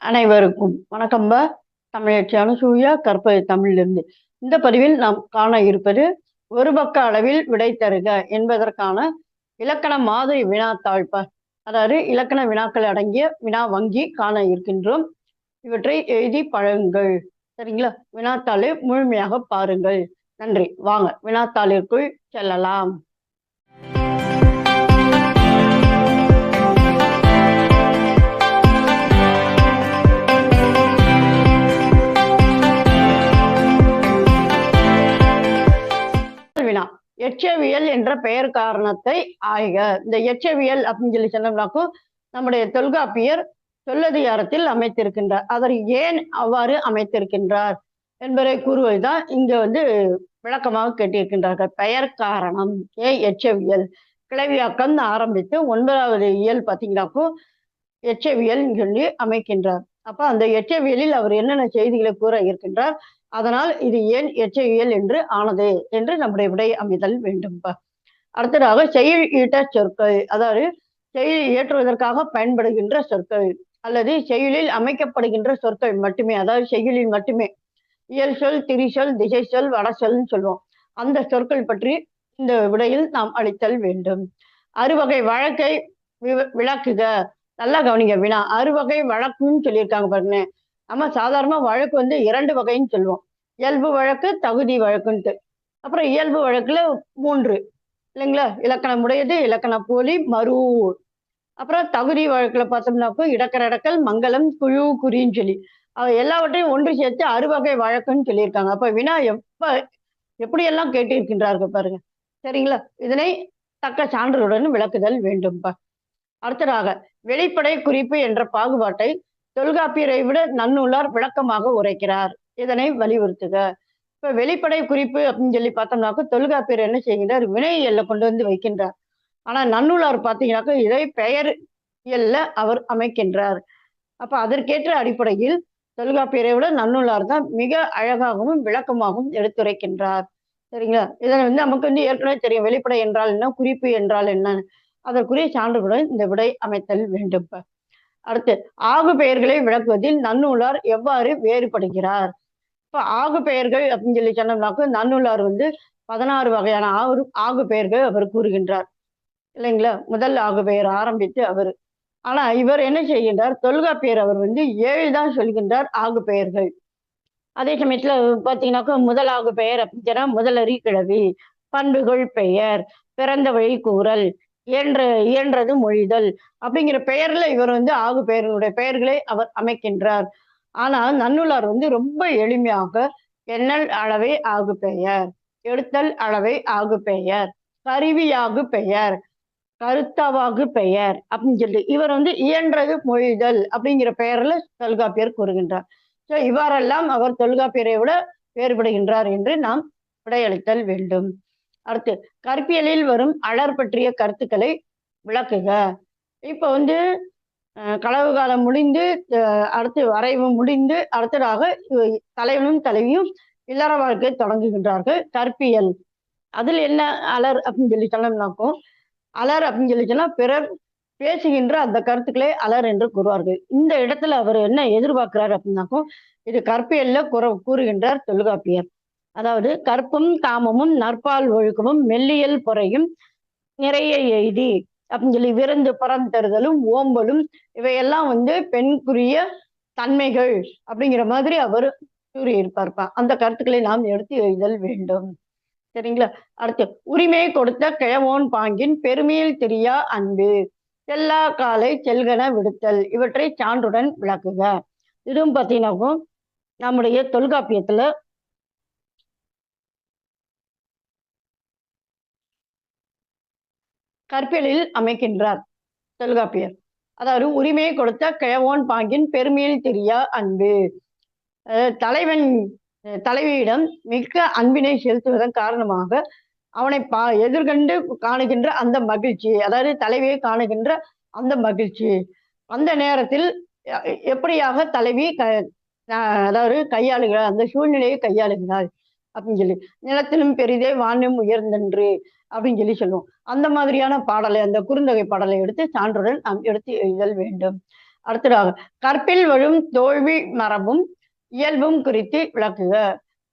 அனைவருக்கும் வணக்கம்ப தமிழச்சி அனுசூயா கற்பது தமிழிலிருந்து. இந்த பதிவில் நாம் காண இருப்பது ஒரு பக்க அளவில் விடை தருக என்பதற்கான இலக்கண மாதிரி வினாத்தாழ்ப்ப அதாவது இலக்கண வினாக்கள் அடங்கிய வினா வங்கி காண இருக்கின்றோம். இவற்றை எழுதி பழகுங்கள். சரிங்களா? வினாத்தாளை முழுமையாக பாருங்கள். நன்றி. வாங்க வினாத்தாளிற்குள் செல்லலாம். எச்சவியல் என்ற பெயர் காரணத்தை ஆய்க. இந்த எச்சவியல் அப்படின்னு சொல்லி சொன்னோம்னாக்கும் நம்முடைய தொல்காப்பியர் சொல்லதிகாரத்தில் அமைத்திருக்கின்றார். அவர் ஏன் அவ்வாறு அமைத்திருக்கின்றார் என்பதை கூறுவதுதான் இங்க வந்து விளக்கமாக கேட்டிருக்கின்றார்கள். பெயர் காரணம். ஏ எச்சவியல். கிளவியாக்கம் ஆரம்பித்து ஒன்பதாவது இயல் பார்த்தீங்கன்னாக்கும் எச்சவியல் சொல்லி அமைக்கின்றார். அப்ப அந்த எச்சவியலில் அவர் என்னென்ன செய்திகளை கூற இருக்கின்றார்? அதனால் இது ஏன் எச்சையியல் என்று ஆனது என்று நம்முடைய விடை அமைதல் வேண்டும். அடுத்ததாக செயல் ஈட்ட சொற்கள் அதாவது செயல் இயற்றுவதற்காக பயன்படுகின்ற சொற்கள் அல்லது செயலில் அமைக்கப்படுகின்ற சொற்கள் மட்டுமே அதாவது செயலில் மட்டுமே இயல் சொல் திரிசொல் திசை சொல் வட சொல்னு சொல்லுவோம். அந்த சொற்கள் பற்றி இந்த விடையில் நாம் அளித்தல் வேண்டும். அறுவகை வழக்கை விளக்குக. நல்லா கவனிங்க வினா அறுவகை வழக்குன்னு சொல்லியிருக்காங்க பாருங்க நம்ம சாதாரணமாக வழக்கு வந்து இரண்டு வகைன்னு சொல்லுவோம். இயல்பு வழக்கு தகுதி வழக்குன்ட்டு. அப்புறம் இயல்பு வழக்குல மூன்று. இல்லைங்களா? இலக்கணம் உடையது இலக்கண போலி மறு அப்புறம் தகுதி வழக்குல பார்த்தோம்னாக்கோ இடக்கரடக்கல் மங்களம் குழு குறின்னு சொல்லி. எல்லாவற்றையும் ஒன்று சேர்த்து அறுவகை வழக்குன்னு சொல்லியிருக்காங்க. அப்ப வினா எப்ப எப்படியெல்லாம் கேட்டிருக்கின்றார்கள் பாருங்க. சரிங்களா? இதனை தக்க சான்றுடன் விளக்குதல் வேண்டும்பா. அடுத்ததாக வெளிப்படை குறிப்பு என்ற பாகுபாட்டை தொல்காப்பியரை விட நன்னூலார் விளக்கமாக உரைக்கிறார். இதனை வலியுறுத்துக. இப்ப வெளிப்படை குறிப்பு அப்படின்னு சொல்லி பார்த்தோம்னாக்க தொல்காப்பியர் என்ன செய்கின்றார்? வினை எல்ல கொண்டு வந்து வைக்கின்றார். ஆனா நன்னூலார் பார்த்தீங்கன்னாக்க இதை பெயர் எல்ல அவர் அமைக்கின்றார். அப்ப அதற்கேற்ற அடிப்படையில் தொல்காப்பியரை விட நன்னூலார் தான் மிக அழகாகவும் விளக்கமாகவும் எடுத்துரைக்கின்றார். சரிங்களா? இதனை வந்து நமக்கு வந்து ஏற்கனவே தெரியும். வெளிப்படை என்றால் என்ன? குறிப்பு என்றால் என்ன? அதற்குரிய சான்றுகளுடன் இந்த விடை அமைத்தல் வேண்டும். அடுத்து ஆகு பெயர்களை விளக்குவதில் நன்னூலார் எவ்வாறு வேறுபடுகிறார்? இப்ப ஆகு பெயர்கள் அப்படின்னு சொல்லி சொன்னோம்னாக்க நன்னூலார் வந்து பதினாறு வகையான ஆகு ஆகு பெயர்கள் அவர் கூறுகின்றார். இல்லைங்களா? முதல் ஆகு பெயர் ஆரம்பித்து அவர். ஆனா இவர் என்ன செய்கின்றார்? தொல்காப்பியர் அவர் வந்து ஏழு தான் சொல்கின்றார் ஆகு பெயர்கள். அதே சமயத்துல பாத்தீங்கன்னாக்கா முதல் ஆகு பெயர் அப்படின்னு சொன்னா முதலறி கிழவி பண்புகள் பெயர் பிறந்த வழி கூறல் இயன்ற இயன்றது மொழிதல். அப்படிங்கிற பெயர்ல இவர் வந்து ஆகு பெயர்களுடைய பெயர்களை அவர் அமைக்கின்றார். ஆனால் நன்னுலார் வந்து ரொம்ப எளிமையாக எண்ணல் அளவை ஆகு பெயர் எடுத்தல் அளவை ஆகு பெயர் கருவியாகு பெயர் கருத்தவாகு பெயர் அப்படின்னு சொல்லி இவர் வந்து இயன்றது மொழிதல் அப்படிங்கிற பெயர்ல தொல்காப்பியர் கூறுகின்றார். ஸோ இவ்வாறெல்லாம் அவர் தொல்காப்பியரை விட வேறுபடுகின்றார் என்று நாம் விடையளித்தல் வேண்டும். அடுத்து கற்பியலில் வரும் அலர் பற்றிய கருத்துக்களை விளக்குக. இப்ப வந்து களவு காலம் முடிந்து அடுத்து வரைவு முடிந்து அடுத்ததாக தலைவனும் தலைவியும் இல்லற வாழ்க்கை தொடங்குகின்றார்கள். கற்பியல். அதில் என்ன அலர் அப்படின்னு சொல்லி சொன்னோம்னாக்கும் அலர் அப்படின்னு சொல்லி சொன்னா பிறர் பேசுகின்ற அந்த கருத்துக்களை அலர் என்று கூறுவார்கள். இந்த இடத்துல அவர் என்ன எதிர்பார்க்கிறார் அப்படின்னாக்கும் இது கற்பியல்ல கூற கூறுகின்றார் தொல்காப்பியர். அதாவது கற்பும் காமமும் நற்பால் ஒழுக்கமும் மெல்லியல் பொறையும் நிறைய எய்தி அப்படின்னு சொல்லி விருந்து பறந்தறுதலும் ஓம்பலும் இவையெல்லாம் வந்து பெண்குரிய தன்மைகள் அப்படிங்கிற மாதிரி அவர் கூறியிருப்பார்ப்பா அந்த கருத்துக்களை நாம் எடுத்து எழுதல் வேண்டும். சரிங்களா? அடுத்து உரிமை கொடுத்த கிழவோன் பாங்கின் பெருமையில் தெரியா அன்பு? செல்லா காலை செல்கன விடுத்தல் இவற்றை சான்றுடன் விளக்குக. இதுவும் பார்த்தீங்கன்னாக்கும் நம்முடைய தொல்காப்பியத்துல கற்பியலில் அமைக்கின்றார். தொல்காப்பியர். அதாவது உரிமையை கொடுத்த கிழவோன் பாங்கின் பெருமையில் தெரியா அன்பு. தலைவன் தலைவியிடம் மிக்க அன்பினை செலுத்துவதன் காரணமாக அவனை பா எதிர்கண்டு காணுகின்ற அந்த மகிழ்ச்சி அதாவது தலைவியை காணுகின்ற அந்த மகிழ்ச்சி. அந்த நேரத்தில் எப்படியாக தலைவி க அதாவது கையாளுகிறார் அந்த சூழ்நிலையை கையாளுகிறார் அப்படின்னு சொல்லி. நிலத்திலும் பெரிதே வானும் உயர்ந்தன்று. அப்படின்னு சொல்லி சொல்லுவோம். அந்த மாதிரியான பாடலை அந்த குறுந்தொகை பாடலை எடுத்து சான்றுடன் நாம் எடுத்து எழுதல் வேண்டும். அடுத்ததாக கற்பில் வரும் தோல்வி மரபும் இயல்பும் குறித்து விளக்குக.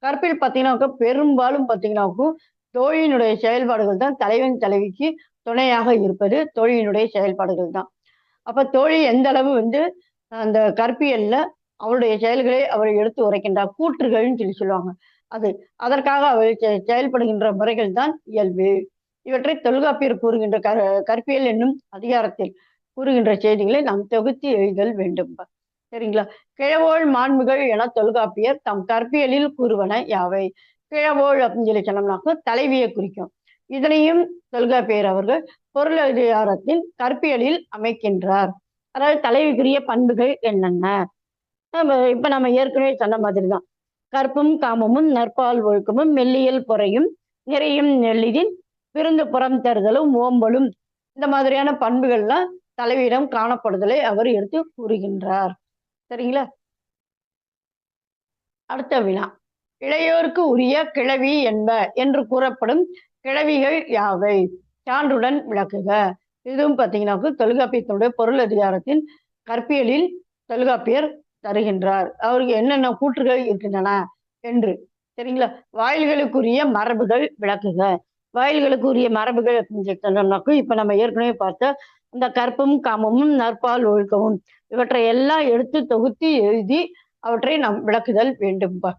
கற்பில் பார்த்தீங்கன்னாக்க பெரும்பாலும் பார்த்தீங்கன்னாக்கும் தோழியினுடைய செயல்பாடுகள் தான் தலைவன் தலைவிக்கு துணையாக இருப்பது தோழியினுடைய செயல்பாடுகள் தான். அப்ப தோழி எந்த அளவு வந்து அந்த கற்பியல்ல அவருடைய செயல்களை அவர் எடுத்து உரைக்கின்றார் கூற்றுகள்னு சொல்லி சொல்லுவாங்க. அது அதற்காக அவர் செயல்படுகின்ற முறைகள் தான் இயல்பு. இவற்றை தொல்காப்பியர் கூறுகின்ற க கற்பியல் என்னும் அதிகாரத்தில் கூறுகின்ற செய்திகளை நாம் தொகுத்து எழுதல் வேண்டும். சரிங்களா? கிழவோள் மாண்புகள் என தொல்காப்பியர் தம் கற்பியலில் கூறுவன யாவை? கிழவோள் அப்படின்னு சொல்லி சொன்னோம்னாக்க தலைவியை குறிக்கும். இதனையும் தொல்காப்பியர் அவர்கள் பொருளதிகாரத்தின் கற்பியலில் அமைக்கின்றார். அதாவது தலைவிக்குரிய பண்புகள் என்னென்ன? இப்ப நம்ம ஏற்கனவே சொன்ன மாதிரி தான் கற்பும் காமமும் நற்பால் ஒழுக்கமும் மெல்லியல் பொறையும் நிறையும் நெல்லிதின் பிறந்து புறம் தருதலும் ஓம்பலும். இந்த மாதிரியான பண்புகள்லாம் தலைவியிடம் காணப்படுதலை அவர் எடுத்து கூறுகின்றார். சரிங்களா? அடுத்த வினா. இளையோருக்கு உரிய கிழவி என்ப என்று கூறப்படும் கிழவிகள் யாவை? சான்றுடன் விளக்குக. இதுவும் பார்த்தீங்கன்னாக்கு தொல்காப்பியத்தினுடைய பொருள் அதிகாரத்தின் கற்பியலில் தொல்காப்பியர் தருகின்றார். அவருக்கு என்னென்ன கூற்றுகள் இருக்கின்றன என்று. சரிங்களா? வாயில்களுக்குரிய மரபுகள் விளக்குக. வாயில்களுக்குரிய மரபுகள் அப்படின்னு இப்ப நம்ம ஏற்கனவே பார்த்த இந்த கற்பும் காமமும் நற்பால் ஒழுக்கவும் இவற்றை எல்லாம் எடுத்து தொகுத்து எழுதி அவற்றை நாம் விளக்குதல் வேண்டும்பா.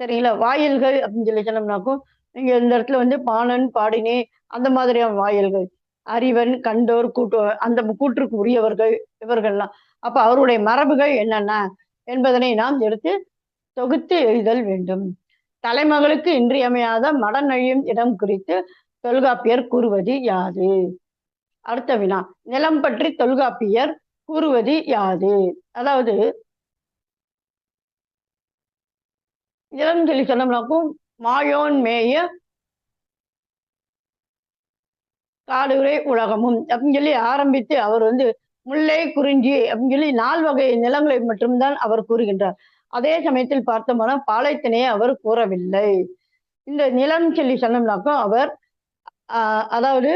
சரிங்களா? வாயில்கள் அப்படின்னு சொல்லி சொன்னோம்னாக்கும் நீங்க இந்த இடத்துல வந்து பாணன் பாடினே அந்த மாதிரியான வாயில்கள். அறிவன் கண்டோர் கூட்டு அந்த கூற்றுக்கு உரியவர்கள் இவர்கள்லாம். அப்ப அவருடைய மரபுகள் என்னென்ன என்பதனை நாம் எடுத்து தொகுத்து எழுதல் வேண்டும். தலைமகளுக்கு இன்றியமையாத மடநழியும் இடம் குறித்து தொல்காப்பியர் கூறுவது யாது? அடுத்த வினா. நிலம் பற்றி தொல்காப்பியர் கூறுவது யாது? அதாவது நிலம் சொல்லி சொன்னோம்னாக்கும் மாயோன் மேய காடுரை உலகமும் அப்படின்னு சொல்லி ஆரம்பித்து அவர் வந்து முல்லை குறிஞ்சி அப்படின்னு சொல்லி நால் வகை நிலங்களை மட்டும்தான் அவர் கூறுகின்றார். அதே சமயத்தில் பார்த்தோம்னா பாலைத்தினையை அவர் கூறவில்லை. இந்த நிலம் சொல்லி சொன்னோம்னாக்கா அவர் அதாவது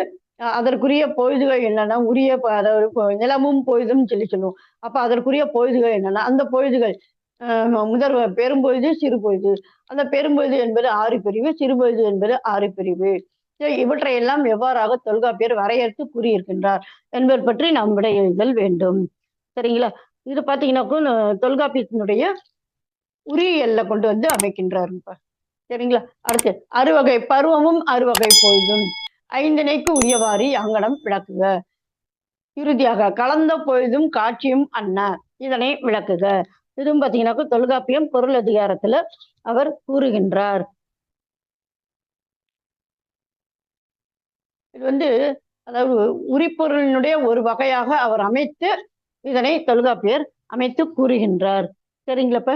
அதற்குரிய பொழுதுகள் என்னன்னா உரிய அதாவது நிலமும் பொழுதும் சொல்லி சொல்லுவோம். அப்ப அதற்குரிய பொழுதுகள் என்னன்னா அந்த பொழுதுகள் முதற் பெரும்பொழுது சிறுபொழுது அந்த பெரும்பொழுது என்பது ஆறு பிரிவு சிறுபொழுது என்பது ஆறு பிரிவு. இவற்றையெல்லாம் எவ்வாறாக தொல்காப்பியர் வரையறுத்து கூறியிருக்கின்றார் என்பது பற்றி நாம் விடையுதல் வேண்டும். சரிங்களா? இது பார்த்தீங்கன்னாக்கும் தொல்காப்பியத்தினுடைய உரியல்ல கொண்டு வந்து அமைக்கின்றார் சரிங்களா? அடுத்து அறுவகை பருவமும் அறுவகை பொழுதும். ஐந்தினைக்கு உரியவாறு அங்கனம் விளக்குக. இறுதியாக கலந்த பொழுதும் காட்சியும் அண்ண இதனை விளக்குக. இதுவும் பார்த்தீங்கன்னாக்கா தொல்காப்பியம் பொருள் அதிகாரத்துல அவர் கூறுகின்றார். இது வந்து அதாவது உரிப்பொருளினுடைய ஒரு வகையாக அவர் அமைத்து இதனை தொல்காப்பியர் அமைத்து கூறுகின்றார். சரிங்களப்ப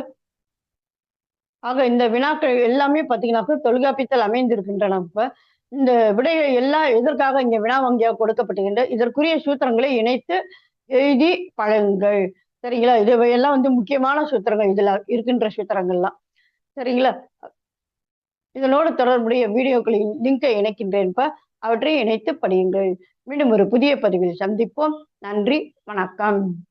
ஆக இந்த வினாக்கள் எல்லாமே பார்த்தீங்கன்னாக்க தொல்காப்பியத்தில் அமைந்திருக்கின்றன இப்போ இந்த விடைகள் எல்லாம் எதற்காக இங்க வினா வங்கியாக கொடுக்கப்பட்டுகின்ற இதற்குரிய சூத்திரங்களை இணைத்து எழுதி பழங்கள் சரிங்களா? இது எல்லாம் வந்து முக்கியமான சூத்திரங்கள். இதில் இருக்கின்ற சூத்திரங்கள்லாம். சரிங்களா? இதனோடு தொடர்புடைய வீடியோக்களின் லிங்கை இணைக்கின்றேன் இப்போ. அவற்றை இணைத்து படியுங்கள். மீண்டும் ஒரு புதிய பதிவில் சந்திப்போம். நன்றி. வணக்கம்.